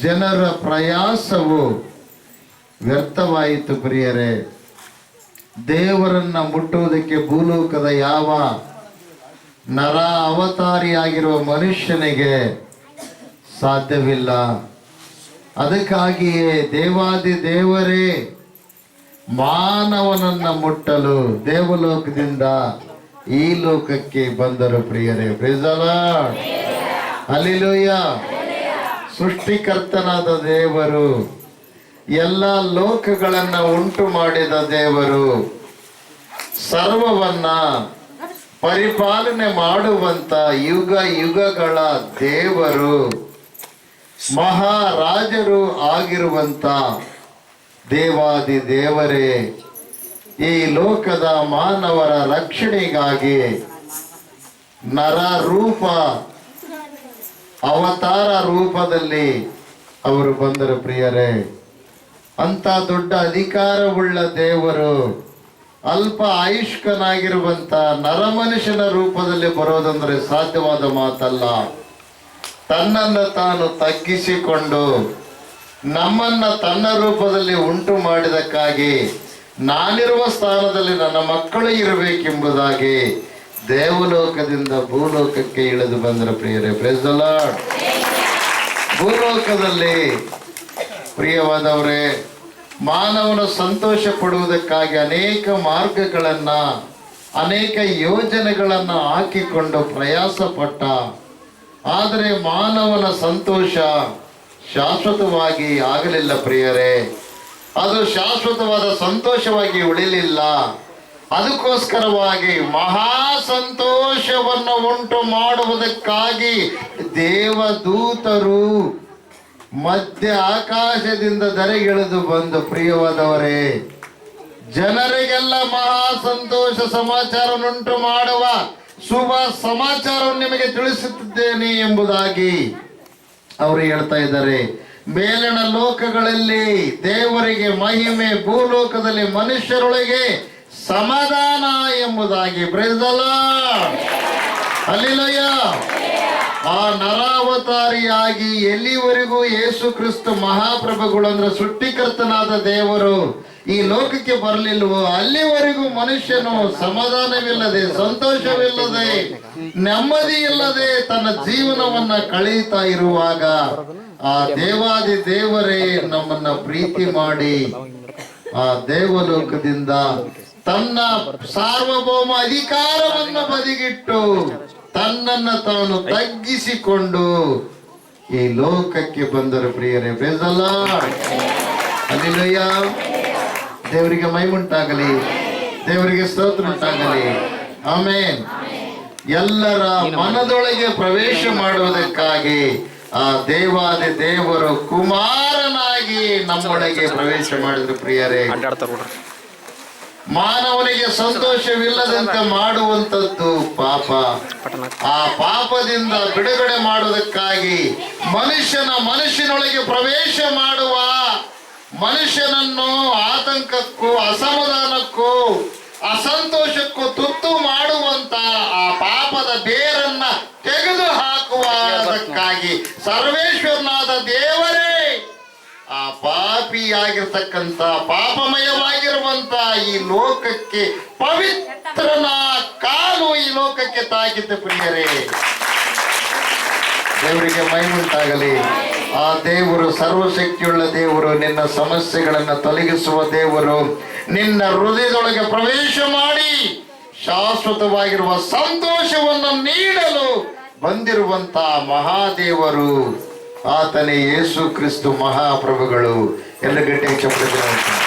ಜನರ ಪ್ರಯಾಸವು ವ್ಯರ್ಥವಾಯಿತು ಪ್ರಿಯರೇ. ದೇವರನ್ನ ಮುಟ್ಟುವುದಕ್ಕೆ ಭೂಲೋಕದ ಯಾವ ನರ ಅವತಾರಿಯಾಗಿರುವ ಮನುಷ್ಯನಿಗೆ ಸಾಧ್ಯವಿಲ್ಲ. ಅದಕ್ಕಾಗಿಯೇ ದೇವಾದಿ ದೇವರೇ, ಮಾನವನನ್ನ ಮುಟ್ಟಲು ದೇವಲೋಕದಿಂದ ಈ ಲೋಕಕ್ಕೆ ಬಂದರು ಪ್ರಿಯರೇ. ಪ್ರಿಸಲ ಅಲ್ಲಿಲೂಯ ಸೃಷ್ಟಿಕರ್ತನಾದ ದೇವರು, ಎಲ್ಲ ಲೋಕಗಳನ್ನ ಉಂಟು ಮಾಡಿದ ದೇವರು, ಸರ್ವವನ್ನ ಪರಿಪಾಲನೆ ಮಾಡುವಂತ ಯುಗ ಯುಗಗಳ ದೇವರು, ಮಹಾರಾಜರು ಆಗಿರುವಂತ ದೇವಾದಿ ದೇವರೇ, ಈ ಲೋಕದ ಮಾನವರ ರಕ್ಷಣೆಗಾಗಿ ನರ ರೂಪ ಅವತಾರ ರೂಪದಲ್ಲಿ ಅವರು ಬಂದರು ಪ್ರಿಯರೇ. ಅಂತ ದೊಡ್ಡ ಅಧಿಕಾರವುಳ್ಳ ದೇವರು ಅಲ್ಪ ಆಯುಷ್ಕನಾಗಿರುವಂತ ನರಮನುಷ್ಯನ ರೂಪದಲ್ಲಿ ಬರೋದಂದ್ರೆ ಸಾಧ್ಯವಾದ ಮಾತಲ್ಲ. ತನ್ನನ್ನು ತಾನು ತಗ್ಗಿಸಿಕೊಂಡು ನಮ್ಮನ್ನ ತನ್ನ ರೂಪದಲ್ಲಿ ಉಂಟು ಮಾಡಿದಕ್ಕಾಗಿ ನಾನಿರುವ ಸ್ಥಾನದಲ್ಲಿ ನನ್ನ ಮಕ್ಕಳು ಇರಬೇಕೆಂಬುದಾಗಿ ದೇವಲೋಕದಿಂದ ಭೂಲೋಕಕ್ಕೆ ಇಳಿದು ಬಂದ್ರ ಪ್ರಿಯರೇ ಪ್ರೇಸ್ ಲಾರ್ಡ್ ಭೂಲೋಕದಲ್ಲಿ ಪ್ರಿಯವಾದವರೇ, ಮಾನವನ ಸಂತೋಷ ಪಡುವುದಕ್ಕಾಗಿ ಅನೇಕ ಮಾರ್ಗಗಳನ್ನ, ಅನೇಕ ಯೋಜನೆಗಳನ್ನು ಹಾಕಿಕೊಂಡು ಪ್ರಯಾಸ ಪಟ್ಟ. ಆದರೆ ಮಾನವನ ಸಂತೋಷ ಶಾಶ್ವತವಾಗಿ ಆಗಲಿಲ್ಲ ಪ್ರಿಯರೇ. ಅದು ಶಾಶ್ವತವಾದ ಸಂತೋಷವಾಗಿ ಉಳಿಲಿಲ್ಲ. ಅದಕ್ಕೋಸ್ಕರವಾಗಿ ಮಹಾ ಸಂತೋಷವನ್ನು ಉಂಟು ಮಾಡುವುದಕ್ಕಾಗಿ ದೇವದೂತರು ಮಧ್ಯ ಆಕಾಶದಿಂದ ಧರೆಗಿಳಿದು ಬಂದು, ಪ್ರಿಯವಾದವರೇ, ಜನರಿಗೆಲ್ಲ ಮಹಾ ಸಂತೋಷ ಸಮಾಚಾರವನ್ನುಂಟು ಮಾಡುವ ಶುಭ ಸಮಾಚಾರವನ್ನು ನಿಮಗೆ ತಿಳಿಸುತ್ತಿದ್ದೇನೆ ಎಂಬುದಾಗಿ ಅವರು ಹೇಳ್ತಾ ಇದ್ದಾರೆ. ಮೇಲಿನ ಲೋಕಗಳಲ್ಲಿ ದೇವರಿಗೆ ಮಹಿಮೆ, ಭೂಲೋಕದಲ್ಲಿ ಮನುಷ್ಯರೊಳಗೆ ಸಮಾಧಾನ ಎಂಬುದಾಗಿ ಬ್ರೆದಲ ಅಲ್ಲಿಲಯ್ಯ ಆ ನರಾವತಾರಿಯಾಗಿ ಎಲ್ಲಿವರೆಗೂ ಯೇಸು ಕ್ರಿಸ್ತ ಮಹಾಪ್ರಭುಗಳು ಅಂದ್ರೆ ಸೃಷ್ಟಿಕರ್ತನಾದ ದೇವರು ಈ ಲೋಕಕ್ಕೆ ಬರಲಿಲ್ವೋ, ಅಲ್ಲಿವರೆಗೂ ಮನುಷ್ಯನು ಸಮಾಧಾನವಿಲ್ಲದೆ, ಸಂತೋಷವಿಲ್ಲದೆ ನೆಮ್ಮದಿ ಇಲ್ಲದೆ ತನ್ನ ಜೀವನವನ್ನ ಕಳೆಯುತ್ತಾ ಇರುವಾಗ ಆ ದೇವಾದಿ ದೇವರೇ ನಮ್ಮನ್ನ ಪ್ರೀತಿ ಮಾಡಿ, ಆ ದೇವಲೋಕದಿಂದ ತನ್ನ ಸಾರ್ವಭೌಮ ಅಧಿಕಾರವನ್ನು ಬದಿಗಿಟ್ಟು ತನ್ನನ್ನ ತಾನು ತಗ್ಗಿಸಿಕೊಂಡು ಈ ಲೋಕಕ್ಕೆ ಬಂದರು ಪ್ರಿಯರೇ ಬೇಸಲ್ಲ ಅಲ್ಲಿಲಯ್ಯ ದೇವರಿಗೆ ಮೈಮುಂಟಾಗಲಿ ದೇವರಿಗೆ ಸ್ತೋತ್ರ ಉಂಟಾಗಲಿ ಆಮೇನ್ ಎಲ್ಲರ ಮನದೊಳಗೆ ಪ್ರವೇಶ ಮಾಡುವುದಕ್ಕಾಗಿ ಆ ದೇವಾದಿ ದೇವರು ಕುಮಾರನಾಗಿ ನಮ್ಮೊಳಗೆ ಪ್ರವೇಶ ಮಾಡಿದ್ರು ಪ್ರಿಯರೇ. ಮಾನವನಿಗೆ ಸಂತೋಷವಿಲ್ಲದಂತೆ ಮಾಡುವಂತದ್ದು ಪಾಪ. ಆ ಪಾಪದಿಂದ ಬಿಡುಗಡೆ ಮಾಡುವುದಕ್ಕಾಗಿ ಮನುಷ್ಯನ ಮನುಷ್ಯನೊಳಗೆ ಪ್ರವೇಶ ಮಾಡುವ ಮನುಷ್ಯನನ್ನು ಆತಂಕಕ್ಕೂ ಅಸಮಾಧಾನಕ್ಕೂ ಅಸಂತೋಷಕ್ಕೂ ತುತ್ತು ಮಾಡುವಂತ ಆ ಪಾಪದ ಬೇರನ್ನ ತೆಗೆದು ಹಾಕುವುದಕ್ಕಾಗಿ ಸರ್ವೇಶ್ವರನಾದ ದೇವರೇ ಆ ಪಾಪಿಯಾಗಿರ್ತಕ್ಕಂಥ ಪಾಪಮಯವಾಗಿರುವಂತ ಈ ಲೋಕಕ್ಕೆ ಪವಿತ್ರನ ಕಾಲು ಈ ಲೋಕಕ್ಕೆ ತಾಗಿದ್ದ ಪ್ರಿಯರೇ. ದೇವರಿಗೆ ಮೈಮುಂಟಾಗಲಿ ಆ ದೇವರು ಸರ್ವಶಕ್ತಿಯುಳ್ಳ ದೇವರು, ನಿನ್ನ ಸಮಸ್ಯೆಗಳನ್ನು ತೊಲಗಿಸುವ ದೇವರು, ನಿನ್ನ ಹೃದಯದೊಳಗೆ ಪ್ರವೇಶ ಮಾಡಿ ಶಾಶ್ವತವಾಗಿರುವ ಸಂತೋಷವನ್ನು ನೀಡಲು ಬಂದಿರುವಂತ ಮಹಾದೇವರು. ಆತನೇ ಯೇಸು ಕ್ರಿಸ್ತು ಮಹಾಪ್ರಭುಗಳು. ಎಲ್ಲ ಗಟ್ಟಿ ಚಪ್ಪಲಿ